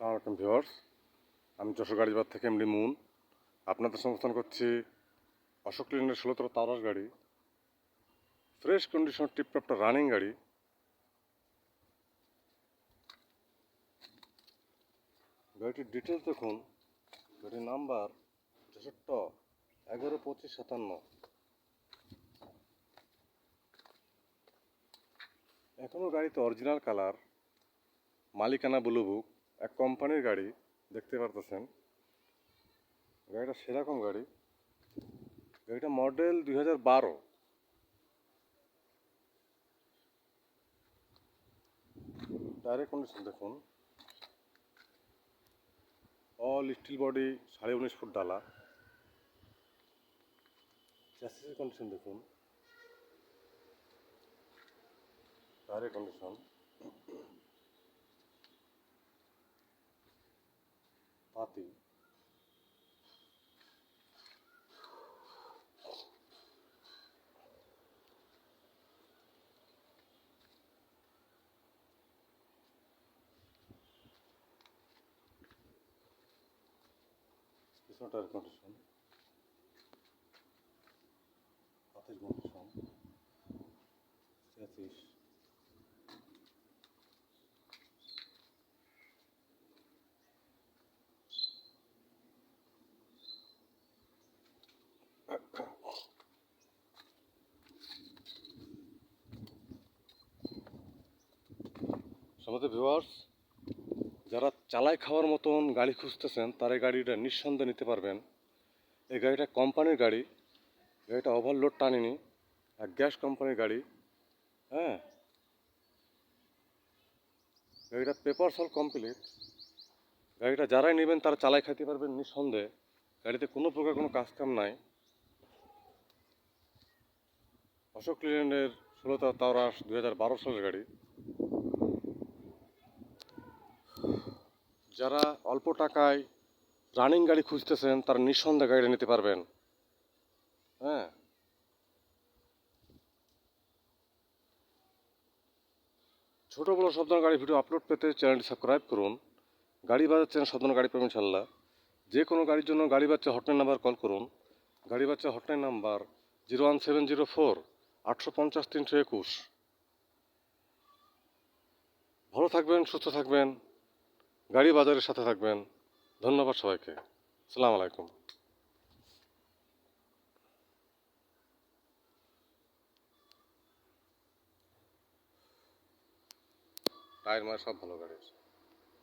সালামালাইকুম ভিওর্স আমি যশোর গাড়িবার থেকে এমডি মুন। আপনাদের সংস্থান করছি অশোক লেনের ষোলোতর তারাস গাড়ি। ফ্রেশ কন্ডিশন টিপটপটা রানিং গাড়ি। গাড়িটির ডিটেলস দেখুন। গাড়ির নাম্বার যশোর এগারো পঁচিশ সাতান্ন। এখনও গাড়িতে অরিজিনাল কালার মালিকানা ব্লু বুক এক কোম্পানির গাড়ি, দেখতে পারতেছেন। গাড়িটা সেরকম গাড়ি। গাড়িটা মডেল দুই হাজার বারো। টায়ারের কন্ডিশন দেখুন। অল স্টিল বডি সাড়ে উনিশ ফুট ডালা। চ্যাসিসের কন্ডিশন দেখুন। টায়ারের কন্ডিশন পাতি পিছনে টায়ার কন্ডিশন হাতের কন্ডিশন চ্যাসিস সমাজের ভিউয়ার্স যারা চালায় খাওয়ার মতন গাড়ি খুঁজতেছেন, তারা এই গাড়িটা নিঃসন্দেহে নিতে পারবেন। এই গাড়িটা কোম্পানির গাড়ি। গাড়িটা ওভারলোড টানেনি। আর গ্যাস কোম্পানির গাড়ি। হ্যাঁ? গাড়িটা পেপার সল কমপ্লিট গাড়িটা যারাই নেবেন, তারা চালাই খাইতে পারবেন নিঃসন্দেহে। গাড়িতে কোনো প্রকার কোনো কাজ কাম নাই। অশোক লিল্যান্ডের ষোলো তাওরাস দু হাজার বারো সালের গাড়ি। যারা অল্প টাকায় রানিং গাড়ি খুঁজতেছেন, তারা নিঃসন্দেহে গাড়িটা নিতে পারবেন। হ্যাঁ? ছোটো বড়ো সব ধরনের গাড়ি ভিডিও আপলোড পেতে চ্যানেলটি সাবস্ক্রাইব করুন। গাড়ি বাজার চ্যানেল সব ধরনের গাড়ি পাবেন ইনশাল্লাহ যে কোনো গাড়ির জন্য গাড়ি বাচ্চা হটলাইন নাম্বার কল করুন। গাড়ি বাচ্চা hotline number zero one seven zero four আটশো পঞ্চাশ তিনশো একুশ। ভালো থাকবেন, সুস্থ থাকবেন। গাড়ি বাজারের সাথে থাকবেন। ধন্যবাদ সবাইকে। সালাম আলাইকুম। টায়ার মায়ের সব ভালো গাড়ি